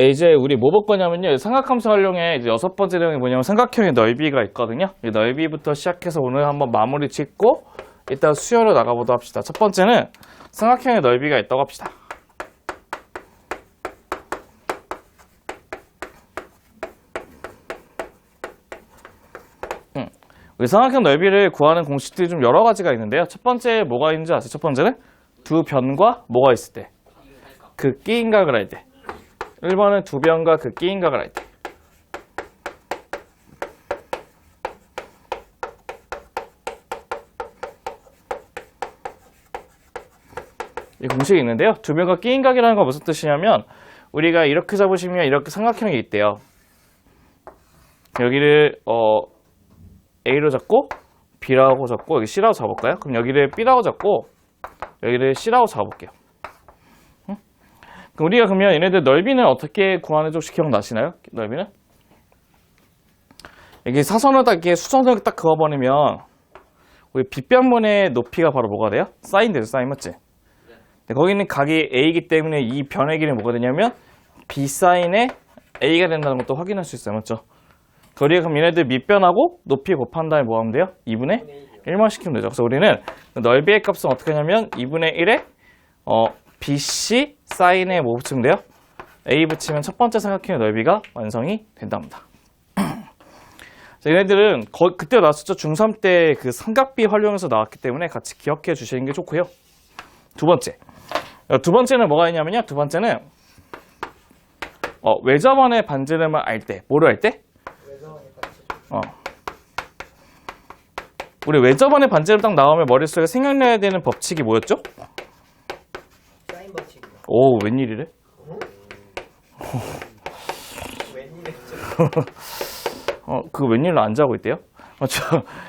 예, 이제 우리 뭐 볼 거냐면요. 삼각함수 활용의 이제 여섯 번째 내용이 뭐냐면 삼각형의 넓이가 있거든요. 이 넓이부터 시작해서 오늘 한번 마무리 짓고 이따 수열로 나가보도록 합시다. 첫 번째는 삼각형의 넓이가 있다고 합시다. 음, 우리 삼각형 넓이를 구하는 공식들이 좀 여러 가지가 있는데요. 첫 번째 뭐가 있는지 아세요? 첫 번째는 두 변과 뭐가 있을 때. 그 끼인각을 할 때. 1번은 두 변과 그 끼인각을 할 때. 이 공식이 있는데요. 두 변과 끼인각이라는 건 무슨 뜻이냐면 우리가 이렇게 잡으시면 이렇게 삼각형이 있대요. 여기를 어, A로 잡고 B라고 잡고 여기 C라고 잡을까요? 그럼 여기를 B라고 잡고 여기를 C라고 잡아볼게요. 응? 그럼 우리가 그러면 얘네들 넓이는 어떻게 구하는지 혹시 기억나시나요? 넓이는? 여기 사선을 딱 이렇게 수선을 딱 그어버리면 우리 빗변분의 높이가 바로 뭐가 돼요? 사인 되죠, 사인 맞지? 네, 거기는 각이 A이기 때문에 이 변의 길이 뭐가 되냐면 B 사인의 A가 된다는 것도 확인할 수 있어요, 맞죠? 우리가 그럼 얘네들 밑변하고 높이 곱한 다음에 뭐 하면 돼요? 2분의 1만 시키면 되죠. 그래서 우리는 넓이의 값은 어떻게 하냐면 2분의 1에 어, BC 사인에 뭐 붙이면 돼요? A 붙이면 첫 번째 삼각형의 넓이가 완성이 된답니다. 자, 얘네들은 거- 그때 나왔었죠. 중3 때 그 삼각비 활용해서 나왔기 때문에 같이 기억해 주시는 게 좋고요. 두 번째. 어, 두 번째는 뭐가 있냐면요. 두 번째는 어, 외접원의 반지름을 알 때, 뭐를 알 때? 어. 우리 외접원의 반지름 딱 나오면 머릿속에 생각나야 되는 법칙이 뭐였죠? 오, 웬일이래? 어, 그거 웬일로 안 자고 있대요? 맞죠?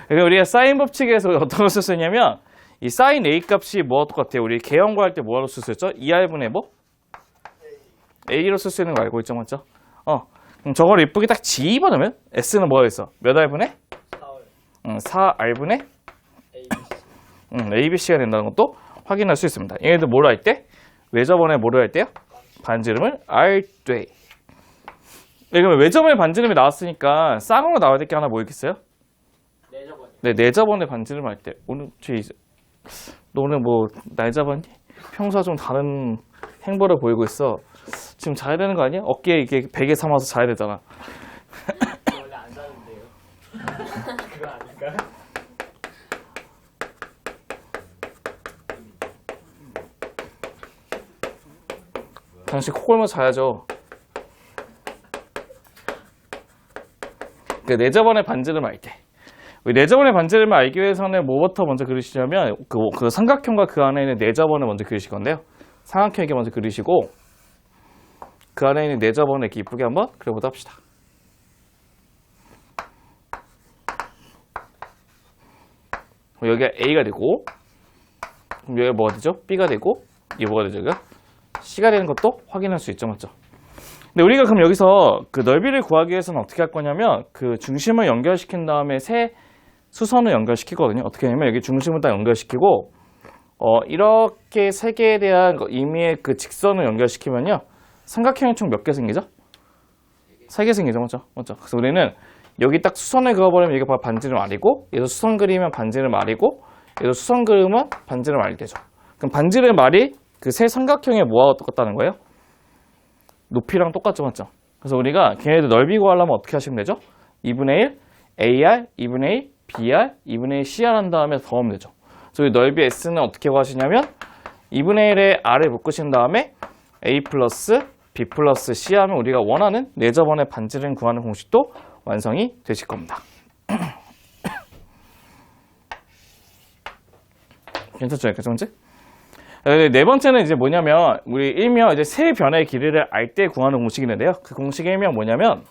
그러니까 우리가 사인 법칙에서 어떤 걸 썼었냐면, 이 사인 A 값이 뭐와 똑같아요? 우리 개형과 할 때 뭐로 썼었죠? 2R분의 뭐? A로 쓸 수 있는 거 알고 있죠? 맞죠? 어. 그럼 저걸 이쁘게 딱 집어넣으면, S는 뭐가 있어? 몇 R분의? 4월 음, 4R분의? ABC 음, ABC가 된다는 것도 확인할 수 있습니다. 얘네들 뭐로 할 때? 외접원에 뭐로 할 때요? 반지름을 알 때. 네, 그러면 외접원의 반지름이 나왔으니까 쌍으로 나와야 될 게 하나 뭐 있겠어요? 네, 내접원의 반지름 할 때. 오늘 저 이제 너는 뭐날 잡았니? 평소와 좀 다른 행보를 보이고 있어. 지금 자야 되는 거 아니야? 어깨에 이게 베개 삼아서 자야 되잖아. 저 원래 안 사는데요. 그거 아닌가? 당신 코 골며 자야죠. 그 내저번의 반지름을 알 때. 우리 내저번의 반지름을 알기 위해서는 뭐부터 먼저 그리시냐면 그, 그 삼각형과 그 안에 있는 내저번을 먼저 그리실 건데요. 삼각형 이렇게 먼저 그리시고 그 안에 있는 내저번을 이렇게 이쁘게 한번 그려보도록 합시다. 여기가 A가 되고 그럼 여기가 뭐가 되죠? B가 되고 이게 뭐가 되죠? 여기가 C가 되는 것도 확인할 수 있죠, 맞죠? 근데 우리가 그럼 여기서 그 넓이를 구하기 위해서는 어떻게 할 거냐면 그 중심을 연결시킨 다음에 세 수선을 연결시키거든요. 어떻게 하냐면 여기 중심을 딱 연결시키고 어 이렇게 세 개에 대한 그 임의의 그 직선을 연결시키면요 삼각형이 총 몇 개 생기죠? 세 개 생기죠, 맞죠? 맞죠? 그래서 우리는 여기 딱 수선을 그어버리면 이게 바로 반지름 R이고 얘도 수선 그리면 반지름 R이고 얘도 수선 그리면 반지름 R이 되죠. 그럼 반지름 R이 그 세 삼각형의 뭐와 똑같다는 거예요? 높이랑 똑같죠, 맞죠? 그래서 우리가 걔네들 넓이 구하려면 어떻게 하시면 되죠? 2분의 1 AR, 2분의 1 BR, 2분의 1 CR 한 다음에 더하면 되죠. 그래서 이 넓이 S는 어떻게 구하시냐면 2분의 1에 R을 묶으신 다음에 A 플러스 B 플러스 C 하면 우리가 원하는 내저번의 반지름 구하는 공식도 완성이 되실 겁니다. 괜찮죠? 번째? 네, 네 번째는 이제 뭐냐면 우리 일명 이제 세 변의 길이를 알 때 구하는 공식이 있는데요. 그 공식의 일명 뭐냐면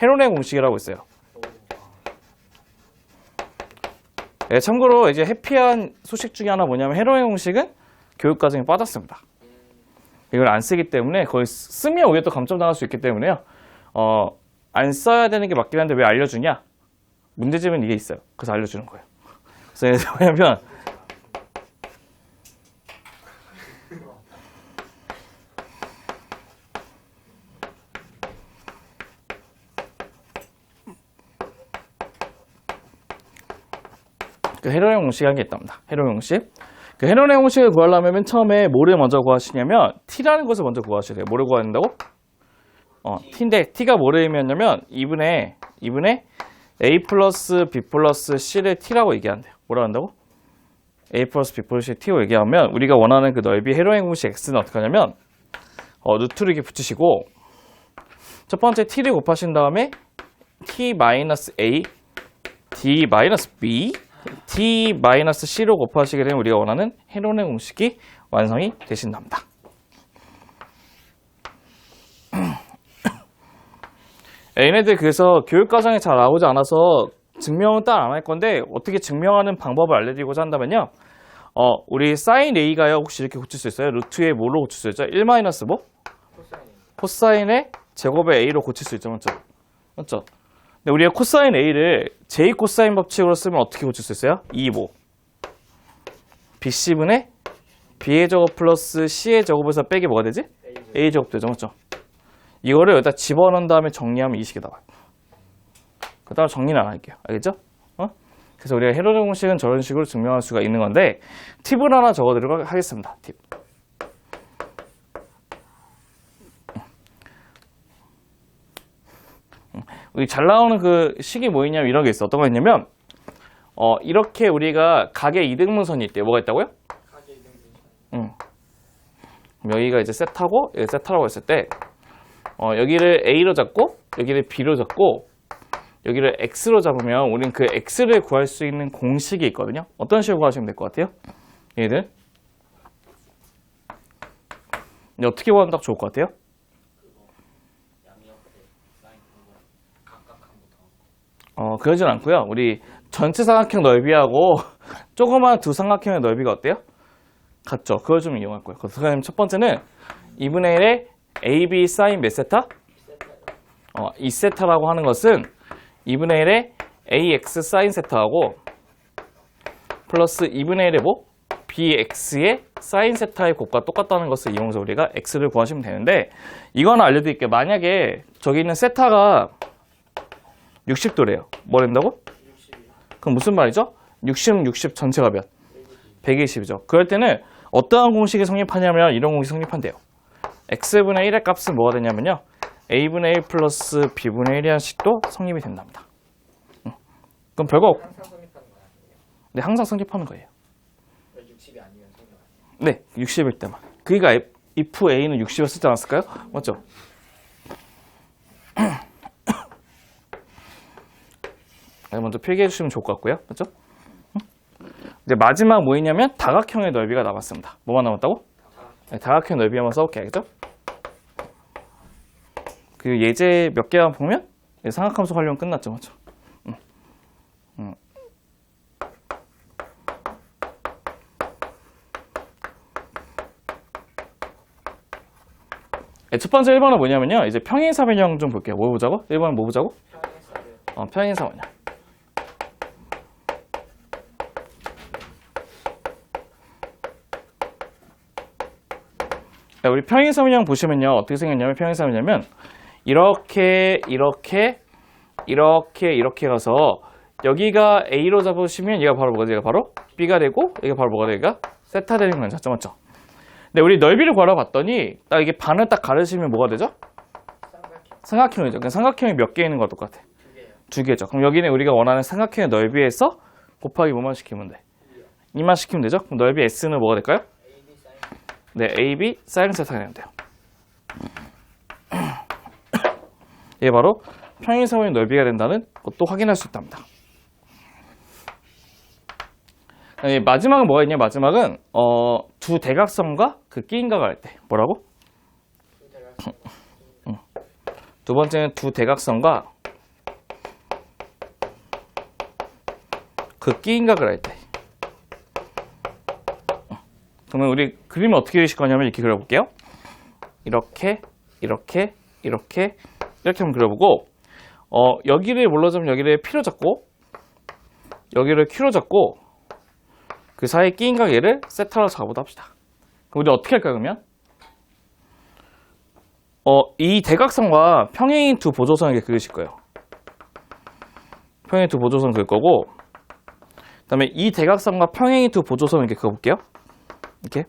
헤론의 공식이라고 있어요. 네, 참고로 이제 해피한 소식 중에 하나 뭐냐면 헤론의 공식은 교육 과정에 빠졌습니다. 이걸 안 쓰기 때문에 거의 쓰- 쓰면 오히려 또 감점 당할 수 있기 때문에요. 어, 안 써야 되는 게 맞긴 한데 왜 알려주냐? 문제집은 이게 있어요. 그래서 알려주는 거예요. 그래서 뭐냐면 그 헤론의 공식이라는 게 있답니다. 헤론의 공식. 그 헤론의 공식을 구하려면 맨 처음에 뭐를 먼저 구하시냐면 t라는 것을 먼저 구하셔야 돼요. 뭐를 구해야 된다고? 어, t인데 t가 뭐를 의미하냐면 2분의 2분의 a 플러스 b 플러스 c를 t라고 얘기한대요. 뭐라 한다고? a 플러스 b 플러스 t로 얘기하면 우리가 원하는 그 넓이 헤론의 공식 x는 어떻게 하냐면 어, 루트를 이렇게 붙이시고 첫 번째 t를 곱하신 다음에 t 마이너스 a d 마이너스 b t 마이너스 c로 곱하시게 되면 우리가 원하는 헤론의 공식이 완성이 되신답니다. 얘네들 그래서 교육과정에 잘 나오지 않아서 증명은 따로 안 할 건데 어떻게 증명하는 방법을 알려드리고자 한다면요. 어, 우리 사인 a가요 혹시 이렇게 고칠 수 있어요? 루트에 뭐로 고칠 수 있죠? 1 마이너스 뭐? 코사인. 코사인의 제곱의 a로 고칠 수 있죠, 맞죠? 맞죠? 근데 우리가 코사인 a를 j 코사인 법칙으로 쓰면 어떻게 고칠 수 있어요? 2, 5. bc분의 b의 제곱 플러스 c의 제곱에서 빼기 뭐가 되지? A. 제곱 되죠, 맞죠? 이거를 여기다 집어넣은 다음에 정리하면 이 식이 나와요. 그 다음 정리는 안 할게요. 알겠죠? 어? 그래서 우리가 헤로드 공식은 저런 식으로 증명할 수가 있는 건데 팁을 하나 적어드리도록 하겠습니다. 팁. 우리 잘 나오는 그 식이 뭐 있냐면 이런 게 있어. 어떤 거 있냐면 어, 이렇게 우리가 각의 이등분선이 있대요. 뭐가 있다고요? 가게 이등 분선. 응. 여기가 이제 세타고 여기 세타라고 했을 때 어, 여기를 A로 잡고 여기를 B로 잡고 여기를 X로 잡으면 우리는 그 X를 구할 수 있는 공식이 있거든요. 어떤 식으로 구하시면 될 것 같아요? 얘들 어떻게 구하면 딱 좋을 것 같아요? 양옆에 라인 그거 각각 한부터. 어, 그러진 않고요. 우리 전체 삼각형 넓이하고 조그마한 두 삼각형의 넓이가 어때요? 같죠? 그걸 좀 이용할 거예요. 그래서 첫 번째는 2분의 1의 AB 사인 몇 세타? 어, 2세타라고 하는 것은 2분의 1의 AX 사인 세타하고 플러스 2분의 1의 뭐? BX의 사인 세타의 곱과 똑같다는 것을 이용해서 우리가 X를 구하시면 되는데 이건 알려드릴게요. 만약에 저기 있는 세타가 60도래요. 뭐 된다고? 60이. 그럼 무슨 말이죠? 60, 60 전체가 몇? 120이죠. 그럴 때는 어떠한 공식이 성립하냐면 이런 공식이 성립한대요. x분의 1의 값은 뭐가 되냐면요. a분의 1 플러스 b분의 1이라는 식도 성립이 된답니다. 응. 그럼 별거 없, 항상 성립하는 거 아니에요? 네, 항상 성립하는 거예요. 왜 60이 아니면 성립? 네, 60일 때만. 그러니까 if a는 60이었지 않았을까요? 맞죠? 먼저 필기해 주시면 좋을 것 같고요. 맞죠? 응? 이제 마지막 뭐 있냐면 다각형의 넓이가 남았습니다. 뭐만 남았다고? 네, 다각형 넓이 한번 써볼게 알겠죠? 그 예제 몇 개만 보면 네, 삼각함수 활용 끝났죠. 응. 네, 첫 번째 1번은 뭐냐면요. 이제 평행사변형 좀 볼게요. 뭐 보자고? 1번은 뭐 보자고? 평행사를 어, 평행사변형. 자, 우리 평행사변형 보시면요. 어떻게 생겼냐면 평행사변형은 이렇게 이렇게 이렇게 이렇게 가서 여기가 A로 잡으시면 얘가 바로 뭐가 돼요? 바로 B가 되고 여기가 바로 뭐가 돼요? 얘가 세타 되는 거죠. 맞죠? 맞죠? 근데 우리 넓이를 구하러 봤더니 딱 이게 반을 딱 가르시면 뭐가 되죠? 삼각형 삼각형이죠. 그러니까 삼각형이 몇 개 있는 거 똑같아. 두 개요. 두 개죠. 그럼 여기는 우리가 원하는 삼각형의 넓이에서 곱하기 뭐만 시키면 돼? 2만 시키면 되죠? 그럼 넓이 S는 뭐가 될까요? 네, AB 세타가 되면 돼요. 이게 바로 평행사원의 넓이가 된다는 것도 확인할 수 있답니다. 네, 마지막은 뭐가 있냐? 마지막은 어, 두 대각선과 그 끼인각을 할 때 뭐라고? 두 번째는 두 대각선과 그 끼인각을 할 때. 그러면 우리 그림을 어떻게 그리실 거냐면 이렇게 그려볼게요. 이렇게, 이렇게, 이렇게, 이렇게 한번 그려보고, 어, 여기를 잡으면 여기를 P로 잡고, 여기를 Q로 잡고, 그 사이에 끼인각 얘를 세타로 잡아보다 합시다. 그럼 우리 어떻게 할까요, 그러면? 어, 이 대각선과 평행인 두 보조선을 그리실 거예요. 평행인 두 보조선 그릴 거고, 그 다음에 이 대각선과 평행이 두 보조선 이렇게 그어볼게요. 이렇게.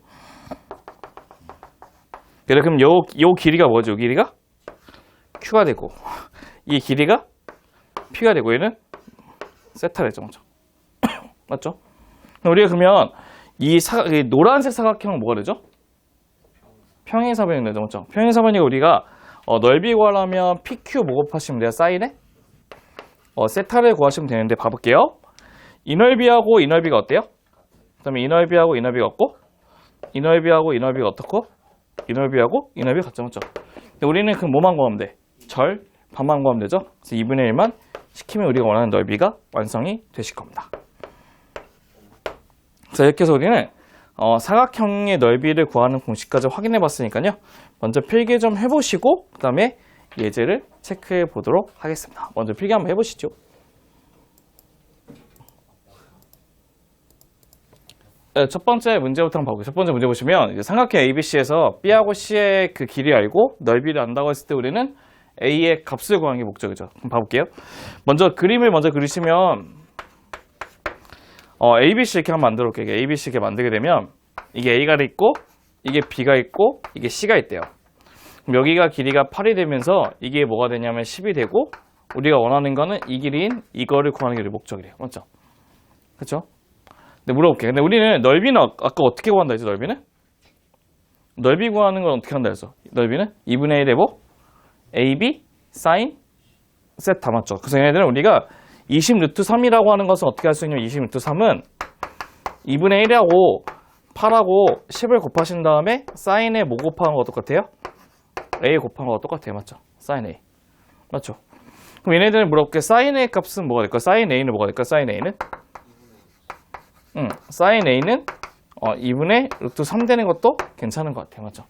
그래 그럼 요, 요 길이가 뭐죠? 요 길이가 q가 되고 이 길이가 p가 되고 얘는 세타가 되죠, 맞죠? 우리가 그러면 이, 사, 이 노란색 사각형은 뭐가 되죠? 평행사변이 되죠, 맞죠? 평행사변이 우리가 어, 넓이 구하려면 PQ 뭐 곱하시면 돼요? 사인에? 어, 세타를 구하시면 되는데 봐볼게요. 이 넓이하고 이 넓이가 어때요? 그 다음에 이 넓이하고 이 넓이가 없고 이 넓이하고 이 넓이가 어떻고 이 넓이하고 이 넓이가 같죠, 맞죠? 근데 우리는 그 뭐만 구하면 돼? 절, 반만 구하면 되죠? 그래서 2분의 1만 시키면 우리가 원하는 넓이가 완성이 되실 겁니다. 자, 이렇게 해서 우리는 어, 사각형의 넓이를 구하는 공식까지 확인해 봤으니까요. 먼저 필기 좀 해보시고 그 다음에 예제를 체크해 보도록 하겠습니다. 먼저 필기 한번 해보시죠. 네, 첫 번째 문제부터 한번 봐볼게요. 첫 번째 문제 보시면 삼각형 ABC에서 B하고 C의 그 길이 알고 넓이를 안다고 했을 때 우리는 A의 값을 구하는 게 목적이죠. 그럼 봐볼게요. 먼저 그림을 먼저 그리시면 어, ABC 이렇게 한번 만들어 볼게요. ABC 이렇게 만들게 되면 이게 A가 있고 이게 B가 있고 이게 C가 있대요. 그럼 여기가 길이가 8이 되면서 이게 뭐가 되냐면 10이 되고 우리가 원하는 거는 이 길이인 이거를 구하는 게 우리 목적이래요. 맞죠? 그렇죠? 근데 물어볼게. 근데 우리는 넓이는 아- 아까 어떻게 구한다 했죠? 넓이는? 넓이 구하는 건 어떻게 한다 했어? 넓이는 2분의 1 대보 AB 사인 세타 맞죠? 그래서 얘네들은 우리가 20 루트 3이라고 하는 것은 어떻게 할 수 있냐면 20 루트 3은 2분의 1하고 8하고 10을 곱하신 다음에 사인에 뭐 곱하는 거 똑같아요? A 곱한 거 똑같아요. 맞죠? 사인 A. 맞죠? 그럼 얘네들은 물어볼게. 사인 A 값은 뭐가 될까? 사인 A는 뭐가 될까? 사인 A는? 응. 사인 A는 어, 2분의 루트 3 되는 것도 괜찮은 것 같아요. 맞죠?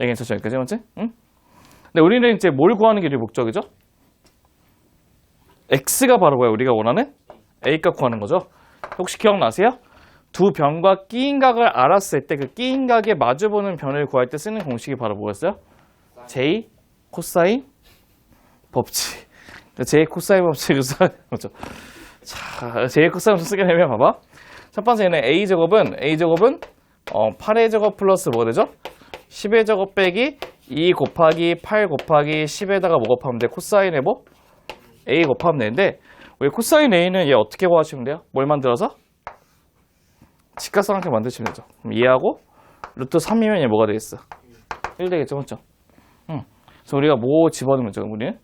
예, 괜찮죠? 여기까지 맞지? 응? 근데 우리는 이제 뭘 구하는 게 우리 목적이죠? X가 바로 뭐야? 우리가 원하는 A값 구하는 거죠. 혹시 기억나세요? 두 변과 끼인 각을 알았을 때 그 끼인 각에 마주보는 변을 구할 때 쓰는 공식이 바로 뭐였어요? J 코사인 법칙. J 코사인 법칙을 써야 되는 거죠. 자, J 코사인 법칙 쓰게 되면 봐봐. 첫 번째는 A 제곱은 A 제곱은 어, 8의 제곱 플러스 뭐가 되죠? 10의 제곱 빼기 2 곱하기 8 곱하기 10에다가 뭐 곱하면 돼? 코사인 해보? A 곱하면 되는데 우리 코사인 A는 얘 어떻게 구하시면 돼요? 뭘 만들어서? 직각삼각형 만드시면 되죠. 그럼 2하고 루트 3이면 얘 뭐가 되겠어? 1 되겠죠, 맞죠? 응. 그래서 우리가 뭐 집어넣으면 되죠, 우리는?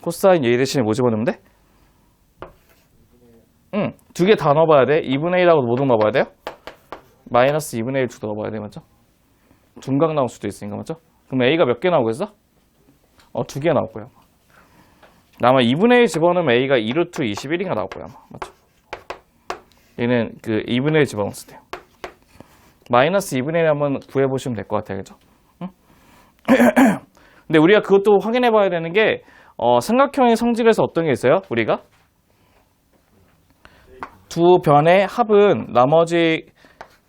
코사인 A 대신에 뭐 집어넣으면 돼? 응. 두개 다 넣어봐야 돼. 2분의 1하고 모두 넣어봐야 돼요? 마이너스 2분의 1두 넣어봐야 돼, 맞죠? 둔각 나올 수도 있으니까, 맞죠? 그럼 A가 몇 개 나오겠어? 어, 두 개 나올 거야. 아마 2분의 1 집어넣으면 A가 2루트 21인가 나올 거야, 아마. 맞죠? 얘는 그 2분의 1 집어넣었을 때요. 마이너스 2분의 1 한번 구해보시면 될 것 같아요. 그죠? 응? 근데 우리가 그것도 확인해 봐야 되는 게, 어, 삼각형의 성질에서 어떤 게 있어요? 우리가? 두 변의 합은 나머지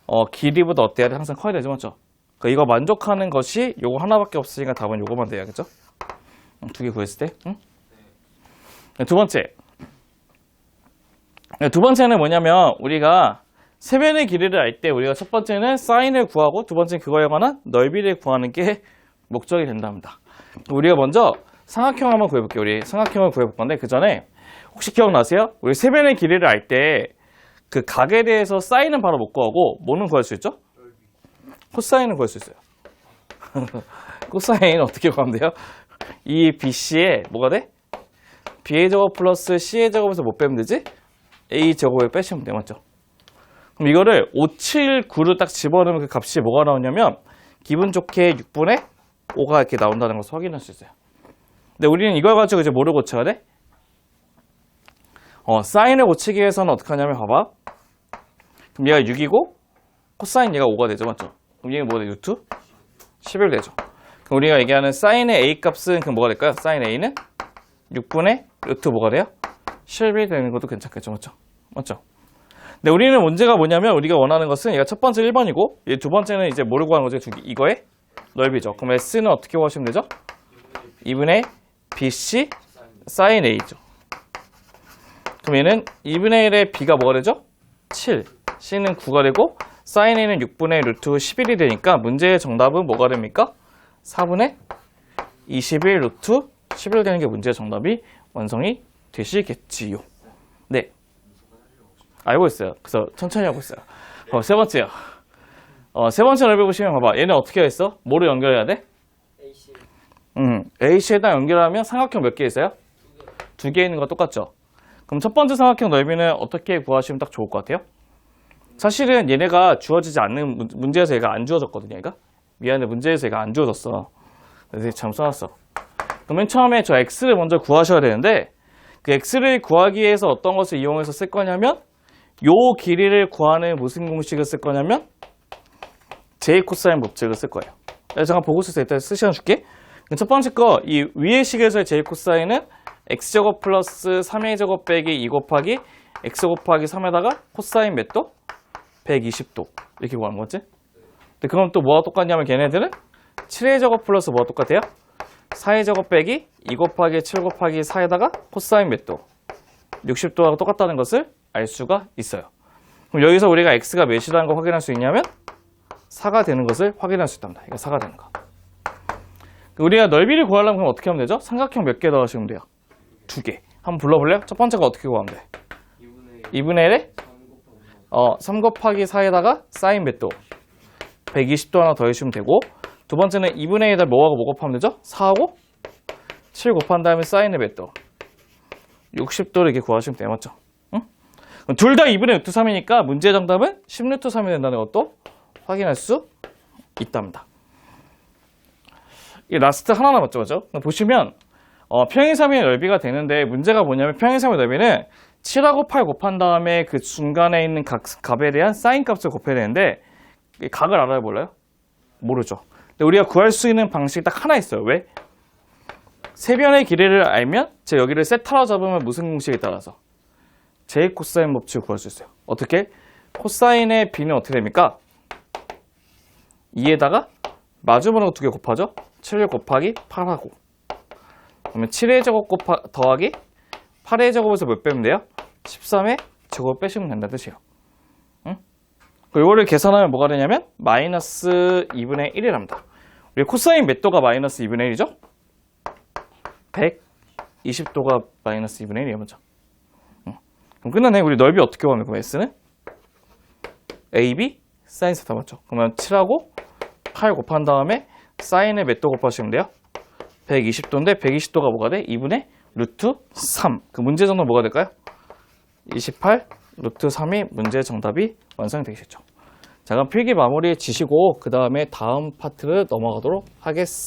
어, 길이보다 어때야 돼? 항상 커야 되죠, 맞죠? 그 이거 만족하는 것이 요거 하나밖에 없으니까 답은 요거만 돼야겠죠? 두 개 구했을 때, 응? 네, 두 번째. 네, 두 번째는 뭐냐면 우리가 세변의 길이를 알 때 우리가 첫 번째는 사인을 구하고 두 번째는 그거에 관한 넓이를 구하는 게 목적이 된답니다. 우리가 먼저 삼각형 한번 구해볼게요. 우리 삼각형을 구해볼 건데 그 전에 혹시 기억나세요? 우리 세변의 길이를 알 때 그 각에 대해서 사인은 바로 못 구하고 뭐는 구할 수 있죠? 코사인은 구할 수 있어요. 코사인 어떻게 구하면 돼요? 이 BC에 뭐가 돼? B의 제곱 플러스 C의 제곱에서 못 빼면 되지? A 제곱을 빼시면 돼, 맞죠? 그럼 이거를 5, 7, 9를 딱 집어넣으면 그 값이 뭐가 나오냐면 기분 좋게 6분의 5가 이렇게 나온다는 것을 확인할 수 있어요. 근데 우리는 이걸 가지고 이제 뭐를 고쳐야 돼? 어, 사인을 고치기 위해서는 어떻게 하냐면 봐봐. 그럼 얘가 6이고 코사인 얘가 5가 되죠, 맞죠? 그럼 얘는 뭐가 돼? 루트 11 되죠. 그럼 우리가 얘기하는 사인의 A 값은 그럼 뭐가 될까요? 사인 A는 6분의 루트 뭐가 돼요? 11이 되는 것도 괜찮겠죠, 맞죠? 맞죠? 근데 우리는 문제가 뭐냐면 우리가 원하는 것은 얘가 첫 번째 1번이고 얘 두 번째는 이제 뭐를 구하는 거죠? 이거의 넓이죠. 그럼 S는 어떻게 구하시면 되죠? 2분의 BC 사인 A죠. 그럼 얘는 2분의 1의 B가 뭐가 되죠? 7, C는 9가 되고 사인 A는 6분의 루트 11이 되니까 문제의 정답은 뭐가 됩니까? 4분의 21 루트 11 되는 게 문제의 정답이 완성이 되시겠지요. 네. 알고 있어요. 그래서 천천히 하고 있어요. 어, 세 번째요. 어, 세 번째 넓이 보시면 봐봐. 얘는 어떻게 했어? 뭐로 연결해야 돼? AC 음, AC에다 연결하면 삼각형 몇 개 있어요? 두 개 있는 거 똑같죠? 그럼 첫 번째 삼각형 넓이는 어떻게 구하시면 딱 좋을 것 같아요? 사실은 얘네가 주어지지 않는 문- 문제에서 얘가 안 주어졌거든요, 얘가. 미안해, 문제에서 얘가 안 주어졌어. 그래서 잘못 써놨어. 맨 처음에 저 x를 먼저 구하셔야 되는데 그 x를 구하기 위해서 어떤 것을 이용해서 쓸 거냐면 요 길이를 구하는 무슨 공식을 쓸 거냐면 j 코사인 법칙을 쓸 거예요. 잠깐 보고 때 일단 쓰시간 줄게. 첫 번째 거, 이 위의 식에서의 j 코사인은 x제곱 플러스 3a제곱 빼기 2 곱하기 x 곱하기 3에다가 코사인 몇 도? 120도. 이렇게 구하는 거지? 근데 그럼 또 뭐가 똑같냐면 걔네들은 7a제곱 플러스 뭐가 똑같아요? 4a제곱 빼기 2 곱하기 7 곱하기 4에다가 코사인 몇 도? 60도하고 똑같다는 것을 알 수가 있어요. 그럼 여기서 우리가 x가 몇이라는 걸 확인할 수 있냐면 4가 되는 것을 확인할 수 있답니다. 이거 4가 되는 거. 우리가 넓이를 구하려면 그럼 어떻게 하면 되죠? 삼각형 몇 개 더 하시면 돼요? 두 개. 한번 불러볼래요? 첫 번째가 어떻게 구하면 돼? 2분의 1에 어, 3 곱하기 4에다가 사인 몇 도? 120도 하나 더해주시면 되고 두 번째는 2분의 1에다 뭐하고 뭐 곱하면 되죠? 4하고 7 곱한 다음에 사인의 몇 도? 60도를 이렇게 구하시면 돼요. 맞죠? 응? 둘 다 2분의 루트 3이니까 문제 정답은 10루트 3이 된다는 것도 확인할 수 있답니다. 이 라스트 하나 남았죠, 그죠? 보시면 어, 평행삼의 넓이가 되는데 문제가 뭐냐면 평행삼의 넓이는 7하고 8 곱한 다음에 그 중간에 있는 각, 값에 대한 사인 값을 곱해야 되는데 이 각을 알아요, 몰라요? 모르죠. 근데 우리가 구할 수 있는 방식이 딱 하나 있어요. 왜? 세변의 길이를 알면 제 여기를 세타로 잡으면 무슨 공식에 따라서 제 코사인 법칙을 구할 수 있어요. 어떻게? 코사인의 b는 어떻게 됩니까? 2에다가 마주보는 거 두 개 곱하죠? 7 곱하기 8하고 그러면 7의 제곱 곱하, 더하기 8의 제곱에서 몇 빼면 돼요? 13의 제곱 빼시면 된다는 뜻이에요. 응? 이거를 계산하면 뭐가 되냐면 마이너스 2분의 1이랍니다. 우리 코사인 몇 도가 마이너스 2분의 1이죠? 120도가 마이너스 2분의 1이에요, 먼저. 응. 그럼 끝나네. 우리 넓이 어떻게 구하면 그럼 S는? AB 사인 세타 맞죠? 그러면 7하고 8 곱한 다음에 사인에 몇도 곱하시면 돼요? 120도인데 120도가 뭐가 돼? 2분의 루트 3. 그 문제 정답 뭐가 될까요? 28 루트 3이 문제 정답이 완성되겠죠. 자, 그럼 필기 마무리 지시고 그 다음에 다음 파트를 넘어가도록 하겠습니다.